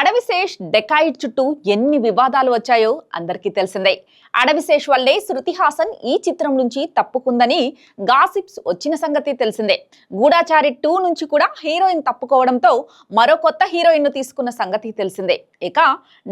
Adivi Sesh dacoit చుట్టూ ఎన్ని వివాదాలు వచ్చాయో అందరికీ తెలిసిందే. అడవిశేష్ వల్లే శృతి హాసన్ ఈ చిత్రం నుంచి తప్పుకుందని గాసిప్స్ వచ్చిన సంగతి తెలిసిందే. గూఢాచారి టూ నుంచి కూడా హీరోయిన్ తప్పుకోవడంతో మరో కొత్త హీరోయిన్ను తీసుకున్న సంగతి తెలిసిందే. ఇక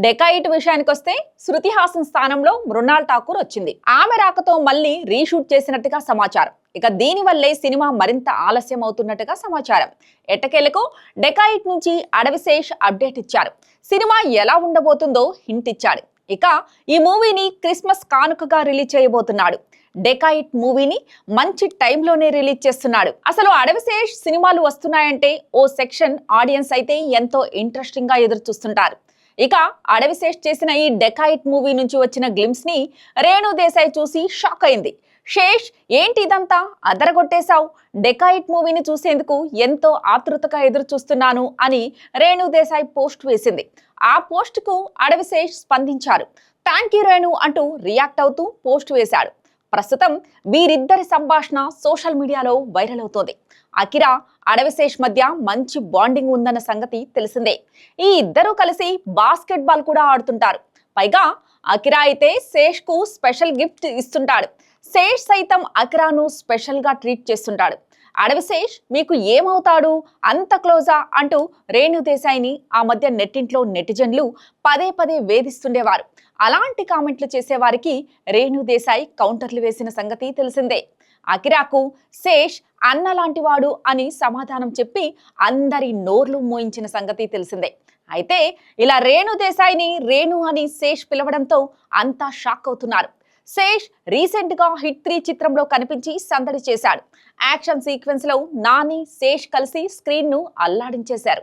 డెకాయిట్ విషయానికి వస్తే శృతి హాసన్ స్థానంలో మృణాల్ ఠాకూర్ వచ్చింది. ఆమె రాకతో మళ్ళీ రీషూట్ చేసినట్టుగా సమాచారం. ఇక దీనివల్లే సినిమా మరింత ఆలస్యం అవుతున్నట్టుగా సమాచారం. ఎట్టకేలకు డెకాయిట్ నుంచి అడవిశేష్ అప్డేట్ ఇచ్చారు. సినిమా ఎలా ఉండబోతుందో హింట్ ఇచ్చాడు. ఇక ఈ మూవీని క్రిస్మస్ కానుకగా రిలీజ్ చేయబోతున్నాడు. డెకాయిట్ మూవీని మంచి టైంలోనే రిలీజ్ చేస్తున్నాడు. అసలు అడవిశేష్ సినిమాలు వస్తున్నాయంటే ఓ సెక్షన్ ఆడియన్స్ అయితే ఎంతో ఇంట్రెస్టింగ్గా ఎదురు చూస్తుంటారు ఇక అడవిశేష్ చేసిన ఈ డెకాయిట్ మూవీ నుంచి వచ్చిన గ్లిమ్స్ని రేణు దేశాయ్ చూసి షాక్ అయింది. శేష్ ఏంటి ఇదంతా? అదరగొట్టేశావు. డెకాయిట్ మూవీని చూసేందుకు ఎంతో ఆతృతగా ఎదురు చూస్తున్నాను అని రేణు దేశాయ్ పోస్ట్ వేసింది. ఆ పోస్ట్కు అడవి శేష్ స్పందించారు. థ్యాంక్ యూ రేణు అంటూ రియాక్ట్ అవుతూ పోస్ట్ వేశాడు. ప్రస్తుతం వీరిద్దరి సంభాషణ సోషల్ మీడియాలో వైరల్ అవుతోంది. అకిరా అడవిశేష్ మధ్య మంచి బాండింగ్ ఉందన్న సంగతి తెలిసిందే. ఈ ఇద్దరూ కలిసి బాస్కెట్బాల్ కూడా ఆడుతుంటారు. పైగా అకిరా అయితే శేష్కు స్పెషల్ గిఫ్ట్ ఇస్తుంటాడు. శేష్ సైతం అక్రాను స్పెషల్గా ట్రీట్ చేస్తుంటాడు. అడవి శేష్ మీకు ఏమవుతాడు? అంత క్లోజా? అంటూ రేణు దేశాయిని ఆ మధ్య నెట్టింట్లో నెటిజన్లు పదే పదే వేధిస్తుండేవారు. అలాంటి కామెంట్లు చేసేవారికి రేణు దేశాయి కౌంటర్లు వేసిన సంగతి తెలిసిందే. అకిరాకు శేష్ అన్న లాంటివాడు అని సమాధానం చెప్పి అందరి నోర్లు మోయించిన సంగతి తెలిసిందే. అయితే ఇలా రేణు దేశాయిని రేణు అని శేష్ పిలవడంతో అంతా షాక్ అవుతున్నారు. శేష్ రీసెంట్గా హిట్ త్రీ చిత్రంలో కనిపించి సందడి చేశాడు. యాక్షన్ సీక్వెన్స్లో నాని శేష్ కలిసి స్క్రీన్ను అల్లాడించేశారు.